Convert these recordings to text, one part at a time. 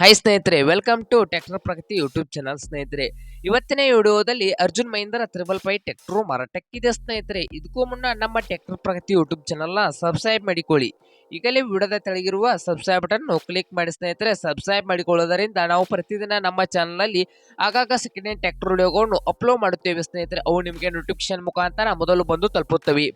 Hi ಸ್ನೇಹಿತರೆ welcome to techno Pragati YouTube channel ಸ್ನೇಹಿತರೆ. ಇವತ್ತಿನ ವಿಡಿಯೋದಲ್ಲಿ Arjun Mahindra triple five tractor ಮಾರಾಟಕ್ಕಿದೆ ಸ್ನೇಹಿತರೆ. ಇದಕ್ಕೂ ಮುನ್ನ ನಮ್ಮ ಟೆಕ್ನೋ ಪ್ರಗತಿ ಯೂಟ್ಯೂಬ್ ಚಾನಲ್ನ ಸಬ್ಸ್ಕ್ರೈಬ್ ಮಾಡಿಕೊಳ್ಳಿ. ಈಗಲೇ ವಿಡಿಯೋದ ತೆಳಗಿರುವ ಸಬ್ಸ್ಕ್ರೈಬ್ ಬಟನ್ನು ಕ್ಲಿಕ್ ಮಾಡಿ ಸ್ನೇಹಿತರೆ ಸಬ್ಸ್ಕ್ರೈಬ್ ಮಾಡಿಕೊಳ್ಳೋದರಿಂದ ನಾವು ಪ್ರತಿದಿನ ನಮ್ಮ ಚಾನಲಲ್ಲಿ ಆಗಾಗ ಸೆಕೆಂಡ್ ಹ್ಯಾಂಡ್ ಟ್ಯಾಕ್ಟರ್ ವಿಡಿಯೋಗಳನ್ನು ಅಪ್ಲೋಡ್ ಮಾಡುತ್ತೇವೆ ಸ್ನೇಹಿತರೆ. ಅವು ನಿಮಗೆ ನೋಟಿಫಿಕೇಶನ್ ಮುಖಾಂತರ ಮೊದಲು ಬಂದು ತಲುಪುತ್ತವೆ.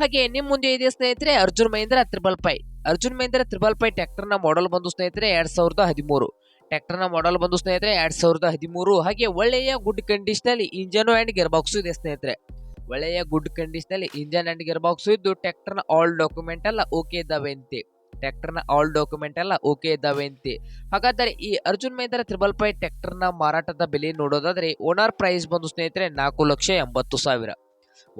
ಹಾಗೆ ನಿಮ್ಮ ಮುಂದೆ ಇದೆ ಸ್ನೇಹಿತರೆ Arjun Mahindra triple five Arjun Mahindra triple five ಟ್ಯಾಕ್ಟರ್ನ model ಬಂದು ಸ್ನೇಹಿತರೆ ಎರಡು ಸಾವಿರದ ಹದಿಮೂರು. ಟ್ರ್ಯಾಕ್ಟರ್ನ ಮಾಡೆಲ್ ಬಂದು ಸ್ನೇಹಿತರೆ ಎರಡು ಸಾವಿರದ ಹದಿಮೂರು. ಹಾಗೆ ಒಳ್ಳೆಯ ಗುಡ್ ಕಂಡೀಷನಲ್ಲಿ ಇಂಜನ್ ಆ್ಯಂಡ್ ಗೇರ್ ಬಾಕ್ಸ್ ಇದೆ ಸ್ನೇಹಿತರೆ. ಒಳ್ಳೆಯ ಗುಡ್ ಕಂಡೀಷನಲ್ಲಿ ಇಂಜನ್ ಅಂಡ್ ಗೇರ್ ಬಾಕ್ಸ್ ಇದ್ದು, ಟ್ರ್ಯಾಕ್ಟರ್ನ ಆಲ್ ಡಾಕ್ಯುಮೆಂಟ್ ಎಲ್ಲ ಓಕೆ ಇದ್ದಾವೆ ಅಂತೆ ಟ್ರ್ಯಾಕ್ಟರ್ನ ಆಲ್ ಡಾಕ್ಯುಮೆಂಟ್ ಎಲ್ಲ ಓಕೆ ಇದ್ದಾವೆ ಅಂತೆ ಹಾಗಾದರೆ ಈ ಅರ್ಜುನ್ ಮಹೇಂದ್ರ ತ್ರಿಬಲ್ ಫೈ ಟ್ರ್ಯಾಕ್ಟರ್ನ ಮಾರಾಟದ ಬೆಲೆ ನೋಡೋದಾದ್ರೆ ಓನರ್ ಪ್ರೈಸ್ ಬಂದು ಸ್ನೇಹಿತರೆ ನಾಲ್ಕು ಲಕ್ಷ ಎಂಬತ್ತು ಸಾವಿರ.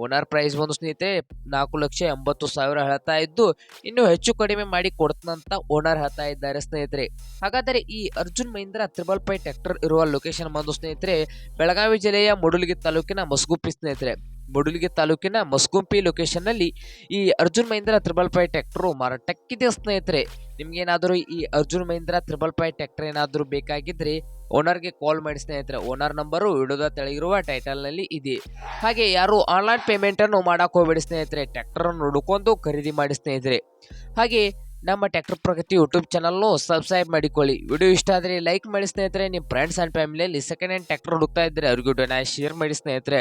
ಓನರ್ ಪ್ರೈಸ್ ಬಂದು ಸ್ನೇಹಿತರೆ ನಾಲ್ಕು ಲಕ್ಷ ಎಂಬತ್ತು ಸಾವಿರ ಹೇಳ್ತಾ ಇದ್ದು, ಇನ್ನು ಹೆಚ್ಚು ಕಡಿಮೆ ಮಾಡಿ ಕೊಡ್ತಂತ ಓನರ್ ಹೇಳ್ತಾ ಇದ್ದಾರೆ ಸ್ನೇಹಿತರೆ. ಹಾಗಾದರೆ ಈ Arjun Mahindra triple five tractor ಇರುವ ಲೊಕೇಶನ್ ಬಂದು ಸ್ನೇಹಿತರೆ, ಬೆಳಗಾವಿ ಜಿಲ್ಲೆಯ ಮುಡುಲ್ಗಿ ತಾಲೂಕಿನ ಮಸ್ಗುಪ್ಪಿ ಸ್ನೇಹಿತರೆ. ಮುಡುಲ್ಗಿ ತಾಲೂಕಿನ ಮಸ್ಗುಂಪಿ ಲೊಕೇಶನ್ನಲ್ಲಿ ಈ Arjun Mahindra triple five tractor ಮಾರಾಟಕ್ಕಿದೆ ಸ್ನೇಹಿತರೆ, ನಿಮ್ಗೇನಾದರೂ ಈ Arjun Mahindra triple five tractor ಏನಾದರೂ ಬೇಕಾಗಿದ್ರೆ ಓನರ್ಗೆ ಕಾಲ್ ಮಾಡಿ ಸ್ನೇಹಿತರೆ. ಓನರ್ ನಂಬರು ವಿಡಿಯೋದ ತೆಳಗಿರುವ ಟೈಟಲ್ನಲ್ಲಿ ಇದೆ. ಹಾಗೆ ಯಾರು ಆನ್ಲೈನ್ ಪೇಮೆಂಟನ್ನು ಮಾಡಕ್ಕೆ ಹೋಗಬೇಡಿ ಸ್ನೇಹಿತರೆ. ಟ್ರ್ಯಾಕ್ಟರನ್ನು ಹುಡುಕೊಂಡು ಖರೀದಿ ಮಾಡಿ ಸ್ನೇಹಿತರೆ. ಹಾಗೆ ನಮ್ಮ ಟ್ರ್ಯಾಕ್ಟರ್ ಪ್ರಗತಿ ಯೂಟ್ಯೂಬ್ ಚಾನಲ್ನು ಸಬ್ಸ್ಕ್ರೈಬ್ ಮಾಡಿಕೊಳ್ಳಿ. ವಿಡಿಯೋ ಇಷ್ಟ ಆದರೆ ಲೈಕ್ ಮಾಡಿ ಸ್ನೇಹಿತರೆ. ನಿಮ್ಮ ಫ್ರೆಂಡ್ಸ್ ಆ್ಯಂಡ್ ಫ್ಯಾಮಿಲಿಯಲ್ಲಿ ಸೆಕೆಂಡ್ ಹ್ಯಾಂಡ್ ಟ್ರ್ಯಾಕ್ಟರ್ ಹುಡುಕ್ತಾ ಇದ್ದರೆ ಅವ್ರಿಗೆ ವಿಡಿಯೋನ ಶೇರ್ ಮಾಡಿ ಸ್ನೇಹಿತರೆ.